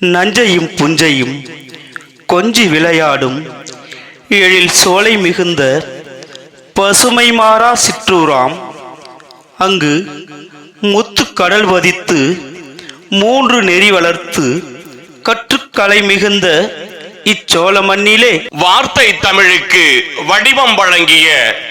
நஞ்சையும் புஞ்சையும் கொஞ்சி விளையாடும் எழில் சோலை மிகுந்த பசுமை மாறா சிற்றூராம். அங்கு முத்து கடல் வதித்து மூன்று நெறி வளர்த்து கற்றுக்கலை மிகுந்த இச்சோழ மண்ணிலே. வார்த்தை தமிழுக்கு வடிவம் வழங்கிய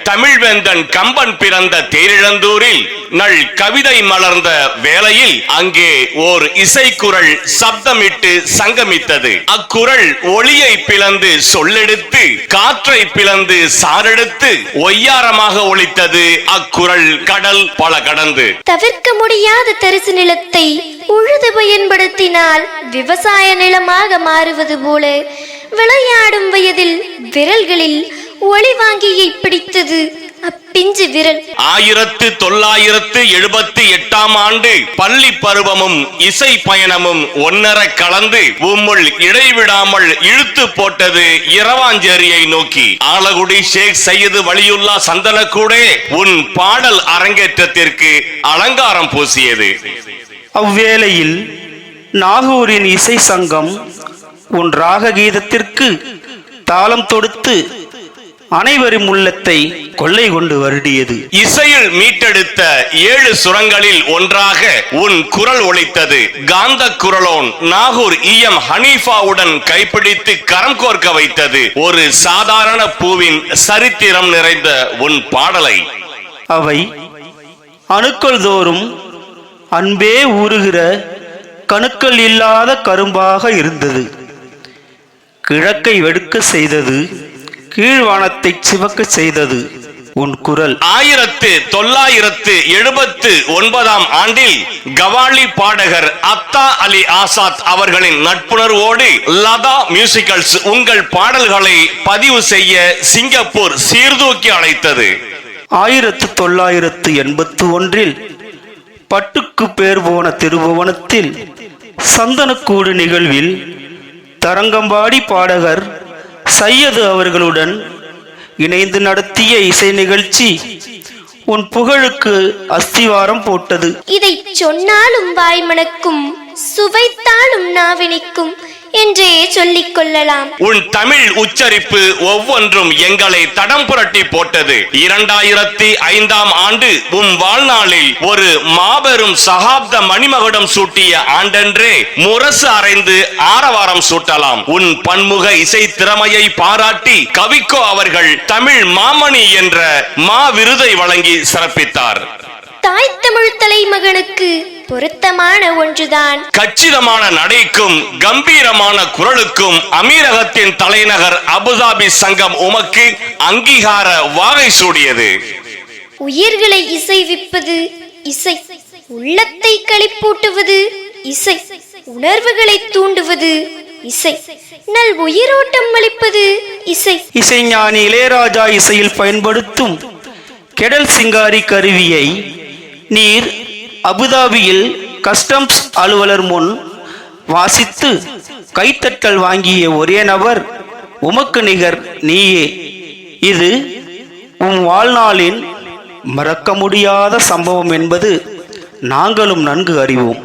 தமிழ்வேந்தன் கம்பன் பிறந்த தேரிழந்தூரில் நல் கவிதை மலர்ந்த வேளையில் அங்கே ஓர் இசைக்குரல் சப்தமிட்டு சங்கமித்தது. அக்குரல் ஒளியை பிளந்து சொல்லெடுத்து காற்றை பிளந்து சாரெடுத்து ஒய்யாரமாக ஒழித்தது அக்குரல் கடல் பல கடந்து. தவிர்க்க முடியாத தரிசு நிலத்தை உழுது பயன்படுத்தினால் விவசாய நிலமாக மாறுவது போல விளையாடும் வயதில் விரல்களில் ஒளி வாங்கியை பிடித்தது அப்பிஞ்சு விரல். ஆயிரத்து தொள்ளாயிரத்து எழுபத்தி எட்டாம் ஆண்டு பள்ளி பருவமும் இசை பயணமும் ஒன்னர கலந்து உம்முள் இடைவிடாமல் இழுத்து போட்டது இரவாஞ்சேரியை நோக்கி. ஆலகுடி ஷேக் சையது வலியுல்லா சந்தனக்கூடே உன் பாடல் அரங்கேற்றத்திற்கு அலங்காரம் பூசியது. அவ்வேளையில் நாகூரின் இசை சங்கம் உன் ராக கீதத்திற்கு தாளம் தொடுத்து அனைவரும் உள்ளத்தை கொள்ளை கொண்டு வருடியது. இசையில் மீட்டெடுத்த ஏழு சுரங்களில் ஒன்றாக உன் குரல் ஒலித்தது. காந்த குரலோன் நாகூர் இஎம் ஹனீஃபாவுடன் கைப்பிடித்து கரம் கோர்க்க வைத்தது. ஒரு சாதாரண பூவின் சரித்திரம் நிறைந்த உன் பாடலை. அவை அணுக்கள் தோறும் அன்பே ஊறுகிற கணுக்கள் இல்லாத கரும்பாக இருந்தது. கிழக்கை வெடுக்க செய்தது கீழ்வானத்தை சிவக்க செய்தது. உன் குரல். ஆயிரத்து தொள்ளாயிரத்து எழுபத்து ஒன்பதாம் ஆண்டில் கவாலி பாடகர் அத்தா அலி ஆசாத் அவர்களின் நட்புணர்வோடு லதா மியூசிக்கல்ஸ் உங்கள் பாடல்களை பதிவு செய்ய சிங்கப்பூர் சீர்தூக்கி அழைத்தது. ஆயிரத்து தொள்ளாயிரத்து எண்பத்து ஒன்றில் பட்டுக்கு பேர் போன திருபுவனத்தில் சந்தனக்கூடு நிகழ்வில் தரங்கம்பாடி பாடகர் சையது அவர்களுடன் இணைந்து நடத்திய இசை நிகழ்ச்சி உன் புகழுக்கு அஸ்திவாரம் போட்டது. இதை சொன்னாலும் வாய்மணக்கும் சுவைத்தாலும் நாவினிக்கும் என்றே சொல்லிக் கொள்ளலாம். உன் தமிழ் உச்சரிப்பு ஒவ்வொன்றும் எங்களை தடம் புரட்டி போட்டது. இரண்டாயிரத்தி ஐந்தாம் ஆண்டு உன் வாழ்நாளில் ஒரு மாபெரும் சகாப்த மணிமகுடம் சூட்டிய ஆண்டென்றே முரசு அறைந்து ஆரவாரம் சூட்டலாம். உன் பன்முக இசை திறமையை பாராட்டி கவிக்கோ அவர்கள் தமிழ் மாமணி என்ற மா விருதை வழங்கி சிறப்பித்தார். தாய் தமிழ் தலைமகனுக்கு பொருத்தமான ஒன்றுதான். கச்சிதமான நடைக்கும் கம்பீரமான குரலுக்கும் அமீரகத்தின் தலைநகர் அபுதாபி சங்கம் உமக்கு அங்கீகார வாகை சூடியது. உயிர்களை இசைவிப்பது இசை உள்ளத்தை களிப்பூட்டுவது இசை உணர்வுகளை தூண்டுவது இசை நல் உயிரோட்டம் அளிப்பது இசை இசைஞானி இளையராஜா இசையில் பயன்படுத்தும் கெடல் சிங்காரி கருவியை நீர் அபுதாபியில் கஸ்டம்ஸ் அலுவலர் முன் வாசித்து கைத்தட்டல் வாங்கிய ஒரே நபர் உமக்கு நிகர் நீயே. இது உன் வாழ்நாளின் மறக்க முடியாத சம்பவம் என்பது நாங்களும் நன்கு அறிவோம்.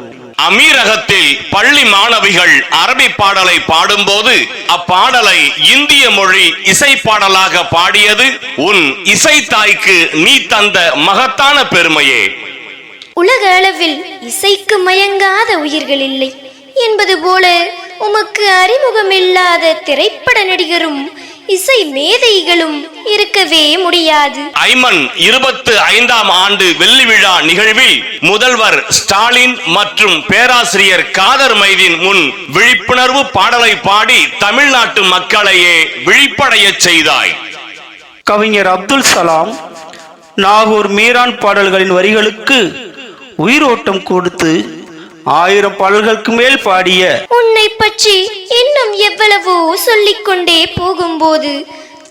அமீரகத்தில் பள்ளி மாணவிகள் அரபி பாடலை பாடும்போது அப்பாடலை இந்திய மொழி இசை பாடலாக பாடியது உன் இசை தாய்க்கு நீ தந்த மகத்தான பெருமையே. உலக அளவில் இசைக்கு மயங்காத உயிர்கள் இல்லை என்பது போல உமக்கு அறிமுகமில்லாத திரைப்பட நடிகரும் இசை மேதைகளும் இருக்கவே முடியாது. ஐமன் இருபத்து ஐந்தாம் ஆண்டு வெள்ளி விழா நிகழ்வில் முதல்வர் ஸ்டாலின் மற்றும் பேராசிரியர் காதர் மைதீன் முன் விழிப்புணர்வு பாடலை பாடி தமிழ்நாட்டு மக்களையே விழிப்படையச் செய்தாய். கவிஞர் அப்துல் சலாம் நாகூர் மீரான் பாடல்களின் வரிகளுக்கு உயிரோட்டம் கொடுத்து ஆயிரம் பாடல்களுக்கு மேல் பாடிய உன்னை பற்றி இன்னும் எவ்வளவோ சொல்லிக்கொண்டே போகும்போது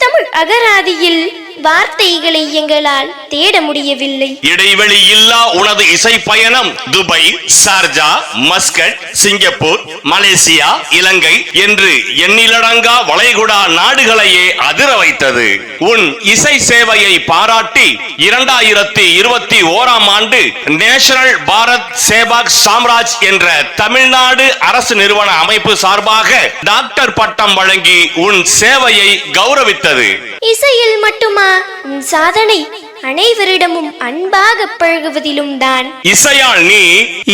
தமிழ் அகராதியில் வார்த்தைகளை எங்களால் தேட முடியவில்லை. இடைவெளி இல்லா உனது இசை பயணம் Dubai Sharjah Muscat Singapore Malaysia Ilangai என்று எண்ணிலடங்கா வளைகுடா நாடுகளையே அதிர வைத்தது. உன் இசை சேவையை பாராட்டி இரண்டாயிரத்தி இருபத்தி ஓராம் ஆண்டு நேஷனல் பாரத் சேவாக் சாம்ராஜ் என்ற தமிழ்நாடு அரசு நிறுவன அமைப்பு சார்பாக டாக்டர் பட்டம் வழங்கி உன் சேவையை கௌரவித்தது. இசையில் மட்டுமா உன் சாதனை அனைவரிடமும் அன்பாக பழகுவதிலும் தான் இசையால் நீ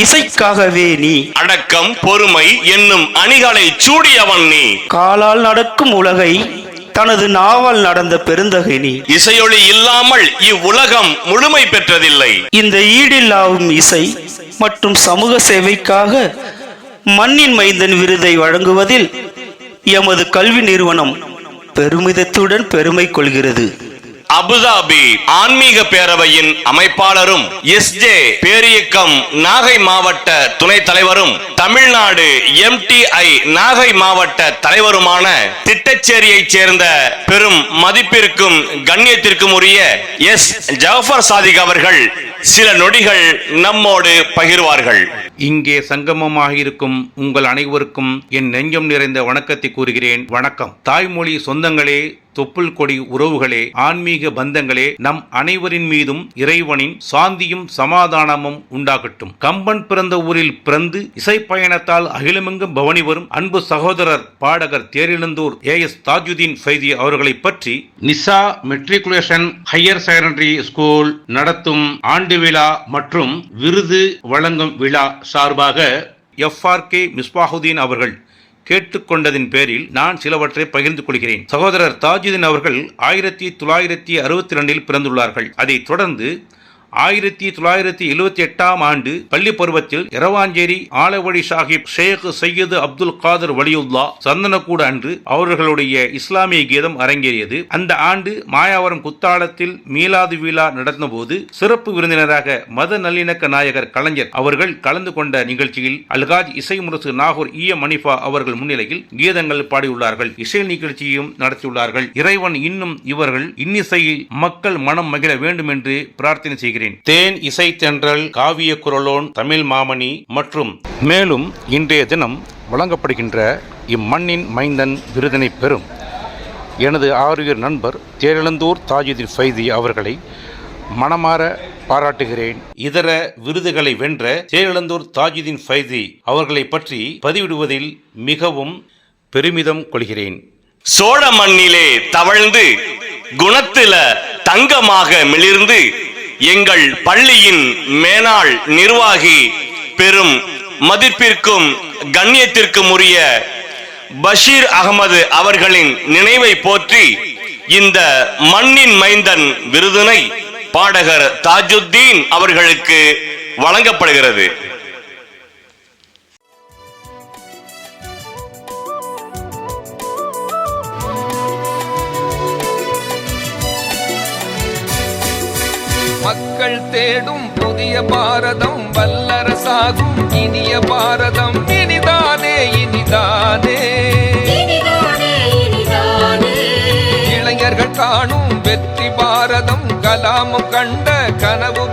இசைக்காகவே நீ அடக்கம் பொறுமை என்னும் அணிகளை சூடியவன் நீ. காலால் நடக்கும் உலகை தனது நாவால் நடந்த பெருந்தகை நீ. இசையொளி இல்லாமல் இவ்வுலகம் முழுமை பெற்றதில்லை. இந்த ஈடில்லாவும் இசை மற்றும் சமூக சேவைக்காக மண்ணின் மைந்தன் விருதை வழங்குவதில் எமது கல்வி நிறுவனம் பெருமிதத்துடன் பெருமை கொள்கிறது. அபுதாபி ஆன்மீக பேரவையின் அமைப்பாளரும் எஸ் ஜே பேரியக்கம் நாகை மாவட்ட துணைத் தலைவரும் தமிழ்நாடு எம் நாகை மாவட்ட தலைவருமான திட்டச்சேரியைச் சேர்ந்த பெரும் மதிப்பிற்கும் கண்ணியத்திற்கும் உரிய எஸ் ஜாஃபர் சாதிக் அவர்கள் சில நொடிகள் நம்மோடு பகிர்வார்கள். இங்கே சங்கமமாக இருக்கும் உங்கள் அனைவருக்கும் என் நெஞ்சம் நிறைந்த வணக்கத்தை கூறுகிறேன். வணக்கம். தாய்மொழி சொந்தங்களே தொப்புள் கொடி உறவுகளே ஆன்மீக பந்தங்களே நம் அனைவரின் மீதும் இறைவனின் சாந்தியும் சமாதானமும் உண்டாகட்டும். கம்பன் பிறந்த ஊரில் பிறந்து இசை பயணத்தால் அகிலமெங்கும் பவனி வரும் அன்பு சகோதரர் பாடகர் தேரிழந்தூர் ஏ. எஸ். தாஜுதீன் ஃபைதி அவர்களை பற்றி Nisa matriculation higher secondary school நடத்தும் ஆண்டு விழா மற்றும் விருது வழங்கும் விழா சார்பாக எஃப்ஆர்கே மிஸ்பாஹுதீன் அவர்கள் கேட்டுக்கொண்டதின் பேரில் நான் சிலவற்றை பகிர்ந்து கொள்கிறேன். சகோதரர் தாஜுதீன் அவர்கள் ஆயிரத்தி தொள்ளாயிரத்தி அறுபத்தி ரெண்டில் பிறந்துள்ளார்கள். அதைத் தொடர்ந்து ஆயிரத்தி தொள்ளாயிரத்தி எழுவத்தி எட்டாம் ஆண்டு பள்ளி பருவத்தில் இரவாஞ்சேரி ஆலவழி சாஹிப் ஷேக் சையது அப்துல் காதர் வலியுல்லா சந்தனக்கூட அன்று அவர்களுடைய இஸ்லாமிய கீதம் அரங்கேறியது. அந்த ஆண்டு மாயாவரம் குத்தாலத்தில் மீலாது விழா நடந்தபோது சிறப்பு விருந்தினராக மத நல்லிணக்க நாயகர் கலைஞர் அவர்கள் கலந்து கொண்ட நிகழ்ச்சியில் அல்காஜ் இசை முரசு நாகூர் ஈய மணிஃபா அவர்கள் முன்னிலையில் கீதங்கள் பாடியுள்ளார்கள். இசை நிகழ்ச்சியும் நடத்தியுள்ளார்கள். இறைவன் இன்னும் இவர்கள் இன்னிசையில் மக்கள் மனம் மகிழ வேண்டும் என்று பிரார்த்தனை செய்கிறேன். தேன் இசை தென்றல் காவிய குரலோன் தமிழ் மாமணி மற்றும் மேலும் இன்றைய தினம் வழங்கப்படுகின்ற இம்மண்ணின் மைந்தன் விருதினை பெறும். எனது ஆறுயிர் நண்பர் தேரிழந்தூர் தாஜுதீன் ஃபைதி அவர்களை மனமாற பாராட்டுகிறேன். இதர விருதுகளை வென்ற தேரிழந்தூர் தாஜுதீன் ஃபைதி அவர்களை பற்றி பதிவிடுவதில் மிகவும் பெருமிதம் கொள்கிறேன். சோழ மண்ணிலே தவழ்ந்து குணத்தில தங்கமாக மிளிர்ந்து எங்கள் பள்ளியின் மேனாள் நிர்வாகி பெரும் மதிப்பிற்கும் கண்ணியத்திற்கும் உரிய பஷீர் அகமது அவர்களின் நினைவை போற்றி இந்த மண்ணின் மைந்தன் விருதினை பாடகர் தாஜுத்தீன் அவர்களுக்கு வழங்கப்படுகிறது. மக்கள் தேடும் புதிய பாரதம் வல்லரசாகும் இனிய பாரதம். இனிதானே இனிதானே. இளைஞர்கள் காணும் வெற்றி பாரதம் கலாமும் கண்ட கனவு